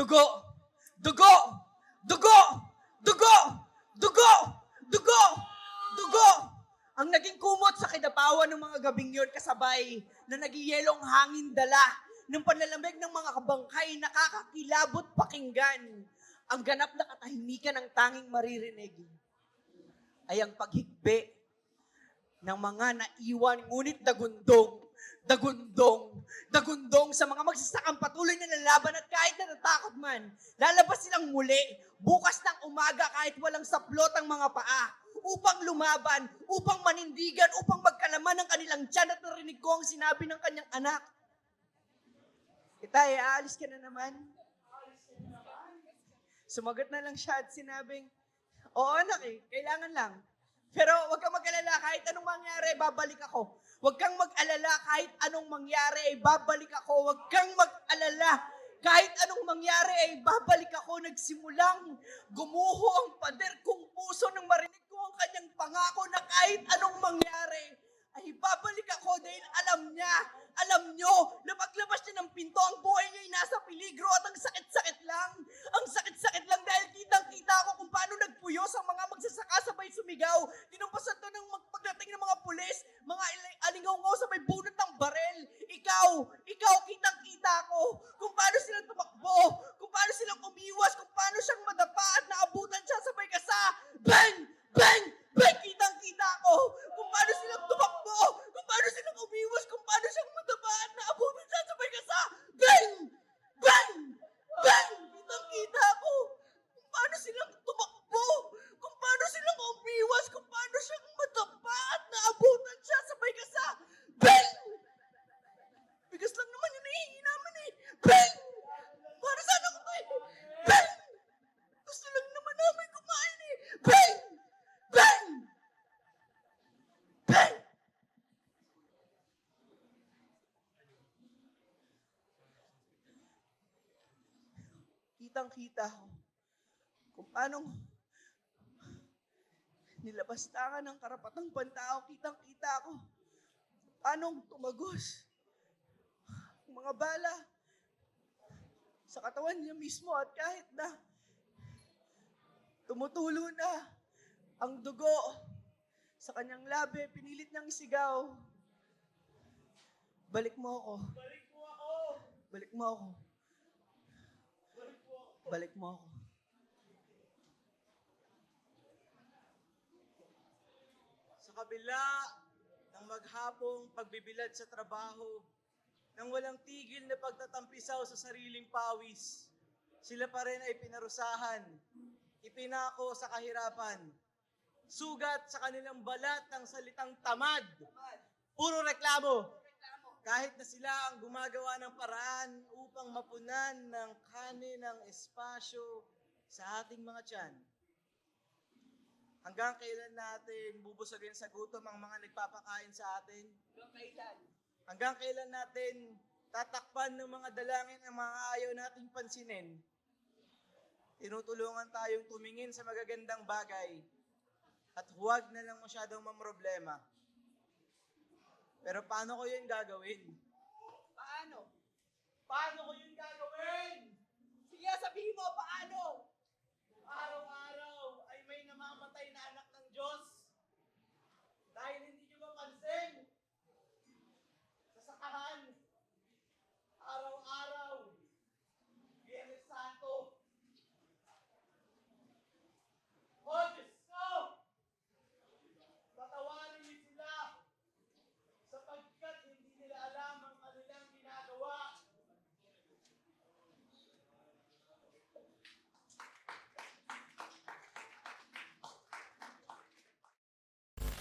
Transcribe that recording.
Dugo! Dugo! Dugo! Dugo! Dugo! Dugo! Dugo! Ang naging kumot sa kidapawan ng mga gabing yun kasabay na nagiyelong hangin dala ng panlalamig ng mga kabangkay nakakakilabot pakinggan. Ang ganap na katahimikan ng tanging maririnig ay ang paghigbe ng mga naiwan ngunit dagundong, dagundong, dagundong sa mga magsasakang patuloy na lalaban at kahit natatakot man, lalabas silang muli bukas ng umaga kahit walang saplot ang mga paa upang lumaban, upang manindigan, upang magkalaman ng kanilang tiyan at narinig ko ang sinabi ng kanyang anak. Itay, aalis ka na naman. Sumagot na lang siya at sinabing, Oo anak eh, kailangan lang. Pero huwag kang mag-alala, kahit anong mangyari, babalik ako. Huwag kang mag-alala, kahit anong mangyari, babalik ako. Huwag kang mag-alala, kahit anong mangyari, ay babalik ako. Nagsimulang gumuho ang pader kong puso nang marinig ko ang kanyang pangako na kahit anong mangyari, ay babalik ako dahil alam niya, alam nyo, na paglabas niya ng pinto, ang buhay niya ay nasa peligro at ang sakit-sakit lang. Ang sakit-sakit lang dahil kitang-kita ko kung paano nagpuyos ang mga magsasaka sabay sumigaw. Tinumpasan to ng mag- pagdating ng mga pulis, mga ili- alingaw sa may bunot ng barel. Ikaw, ikaw, kitang-kita ko kung paano silang tumakbo, kung paano silang umiwas, kung paano siyang madapa at naabutan siya sabay kasa. Bang! Bang! Bang! Kitang-kita ko kung paano silang tumakbo, kung paano silang umiwas, kung paano siyang madapa at naabutan siya sabay kasa. Bang! Bang! Bang! Kitang-kita ko kung paano silang tumakbo, kung paano silang umiwas, kung paano siyang madapa at naabutan siya sabay kasa. Bang! Bigas lang naman yun eh, naman eh. Bang! Para saan ako to eh? Bang! Gusto lang naman namin kumain eh. Bang! Bang! Bang! Kitang-kita ko kung paano nilabastangan ng karapatang pantao. Kitang-kita ko paano tumagos ang mga bala sa katawan niya mismo at kahit na tumutulo na ang dugo sa kanyang labi, pinilit niyang isigaw. Balik mo ako. Balik mo ako. Balik mo ako. Balik mo ako. Sa kabila ng maghapong pagbibilad sa trabaho, ng walang tigil na pagtatampisaw sa sariling pawis, sila pa rin ay pinarusahan, ipinako sa kahirapan, sugat sa kanilang balat ng salitang tamad, puro reklamo, kahit na sila ang gumagawa ng paraan upang mapunan ng kanin ng espasyo sa ating mga tiyan. Hanggang kailan natin bubusagin sa gutom ang mga nagpapakain sa atin? Hanggang kailan natin tatakpan ng mga dalangin ang mga ayaw nating pansinin? Tinutulungan tayong tumingin sa magagandang bagay at huwag na lang masyadong mamroblema. Pero paano ko yun gagawin? Paano? Paano ko yun gagawin? Sige, sabihin mo, paano?